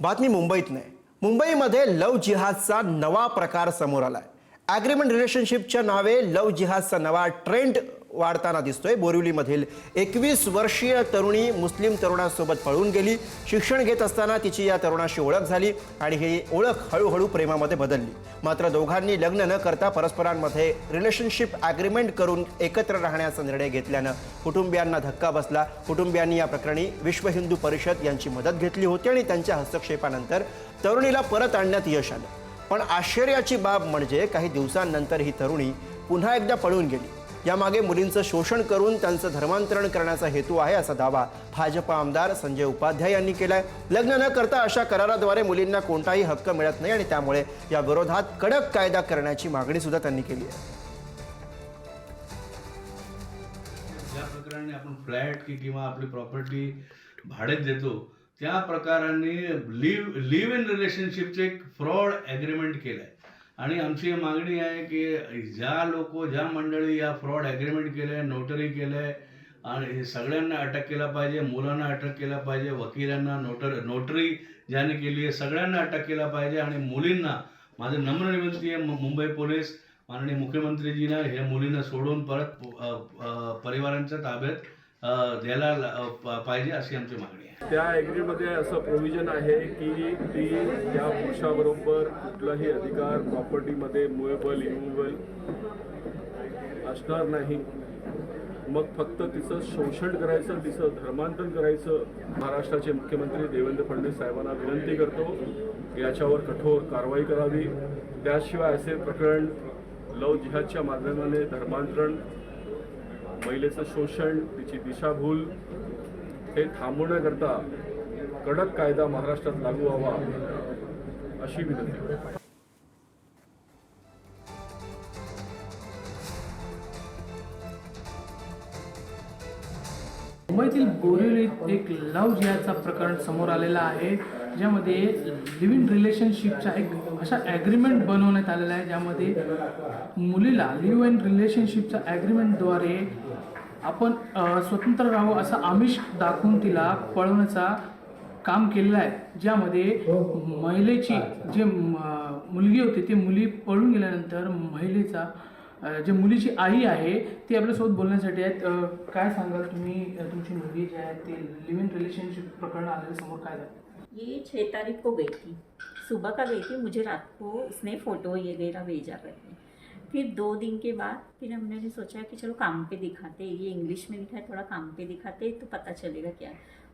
बातमी मुंबईत नाही. मुंबईमध्ये लव जिहादचा नवा प्रकार समोर आलाय. ॲग्रीमेंट रिलेशनशिपच्या नावे लव जिहादचा नवा ट्रेंड वाढताना दिसतोय. बोरिवलीमधील एकवीस वर्षीय तरुणी मुस्लिम तरुणासोबत पळून गेली. शिक्षण घेत असताना तिची या तरुणाशी ओळख झाली आणि ही ओळख हळूहळू प्रेमामध्ये बदलली. मात्र दोघांनी लग्न न करता परस्परांमध्ये रिलेशनशिप ॲग्रीमेंट करून एकत्र राहण्याचा निर्णय घेतल्यानं कुटुंबियांना धक्का बसला. कुटुंबियांनी या प्रकरणी विश्व हिंदू परिषद यांची मदत घेतली होती आणि त्यांच्या हस्तक्षेपानंतर तरुणीला परत आणण्यात यश आलं. पण आश्चर्याची बाब म्हणजे काही दिवसांनंतर ही तरुणी पुन्हा एकदा पळून गेली. यामागे मुलींचं शोषण करून त्यांचं धर्मांतरण करण्याचा हेतू आहे असा दावा भाजप आमदार संजय उपाध्याय यांनी केलाय. लग्न न करता अशा कराराद्वारे मुलींना कोणताही हक्क मिळत नाही आणि त्यामुळे या विरोधात कडक कायदा करण्याची मागणी सुद्धा त्यांनी केली आहे. ज्या प्रकाराने आपण फ्लॅट की किंवा आपली प्रॉपर्टी भाड्यात देतो त्या प्रकाराने लिव्ह लिव्ह इन रिलेशनशिपचे एक फ्रॉड ॲग्रीमेंट केलं आहे आणि आमची मागणी आहे की ज्या लोक ज्या मंडळी या फ्रॉड ॲग्रीमेंट केले नोटरी केले आणि हे सगळ्यांना अटक केला पाहिजे मुलांना अटक केला पाहिजे वकिलांना नोटर नोटरी ज्याने केली आहे सगळ्यांना अटक केला पाहिजे आणि मुलींना माझं नम्र विनंती आहे मु- मुंबई पोलीस माननीय मुख्यमंत्रीजीनं ह्या मुलींना सोडून परत परिवारांच्या ताब्यात द्यायला पाहिजे अशी आमची मागणी आहे. त्या ॲग्रीमध्ये असं प्रोव्हिजन आहे की ती त्या पुरुषाबरोबर कुठलाही अधिकार प्रॉपर्टीमध्ये मुएबल इमुवेबल असणार नाही. मग फक्त तिचं शोषण करायचं तिचं धर्मांतरण करायचं महाराष्ट्राचे मुख्यमंत्री देवेंद्र फडणवीस साहेबांना विनंती करतो. याच्यावर कठोर कारवाई करावी. त्याशिवाय असे प्रकरण लव जिहादच्या माध्यमाने धर्मांतरण महिलेचं शोषण तिची दिशाभूल हे थांबवण्याकरता कडक कायदा महाराष्ट्रात लागू व्हावा अशी विनंती. मुंबईतील बोरिवलीत एक लव्ह जिहाचा प्रकरण समोर आलेला आहे ज्यामध्ये लिव्ह इन रिलेशनशिपचा एक अशा ॲग्रीमेंट बनवण्यात आलेला आहे ज्यामध्ये मुलीला लिव्ह इन रिलेशनशिपचा ॲग्रीमेंटद्वारे आपण स्वतंत्र राहू असा आमिष दाखवून तिला पळवण्याचा काम केलेलं आहे ज्यामध्ये महिलेची जे म- मुलगी होती ती मुली पळून गेल्यानंतर महिलेचा जे मुलीची आई आहे ती आपल्यासोबत बोलण्यासाठी आहेत. काय सांगाल तुम्ही? तुमची मुलगी जी आहे ती लिव्ह इन रिलेशनशिप प्रकरण आलेलं समोर काय झालं? ये छः तारीख को गई थी सुबह का गई थी मुझे रात को उसने फ़ोटो ये वगैरह भेजा करके. फिर दो दिन के बाद फिर हमने सोचा कि चलो काम पे दिखाते ये इंग्लिश में लिखा है थोड़ा काम पे दिखाते तो पता चलेगा क्या।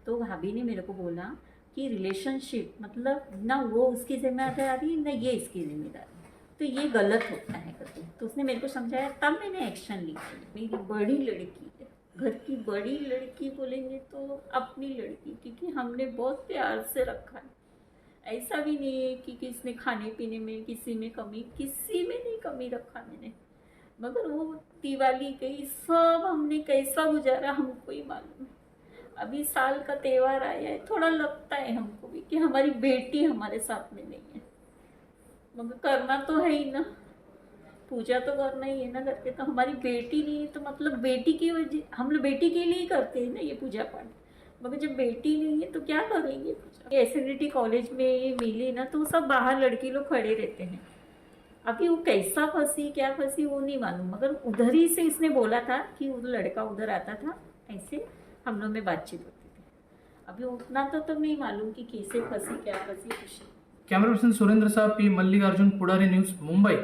तो भाभी ने मेरे को बोला कि रिलेशनशिप मतलब ना वो उसकी जिम्मेदारी ना ये इसकी जिम्मेदारी। तो ये गलत होता है करके। तो उसने मेरे को समझाया, तब मैंने एक्शन लिया। मेरी बड़ी लड़की है। घर की बड़ी लड़की बोलेंगे तो अपनी लड़की, क्योंकि हमने बहुत प्यार से रखा है। ऐसा भी नहीं है कि किसने खाने पीने में, किसी में कमी, किसी में नहीं कमी रखा मैंने। मगर वो दिवाली गई, सब हमने कैसा गुजारा हमको ही मालूम अभी साल का त्यौहार आया है, थोड़ा लगता है हमको भी कि हमारी बेटी हमारे साथ में नहीं है। मगर करना तो है ही ना। पूजा तो करना ही है ना करके। तो हमारी बेटी नहीं है तो मतलब बेटी की वजह हम लोग बेटी के लिए ही करते हैं ना ये पूजा पाठ। मगर जब बेटी नहीं है तो क्या करेंगे एस कॉलेज में मिली ना तो सब बाहर लड़की लोग खड़े रहते हैं। अभी वो कैसा फंसी, क्या फंसी वो नहीं मालूम। मगर उधर ही से इसने बोला था कि वो लड़का उधर आता था, ऐसे हम लोग में बातचीत होती थी। अभी उतना तो तो नहीं मालूम कि कैसे फंसी, क्या फंसी कुछ। Camera person Surendra Sah P Mallikarjun Pudhari news Mumbai.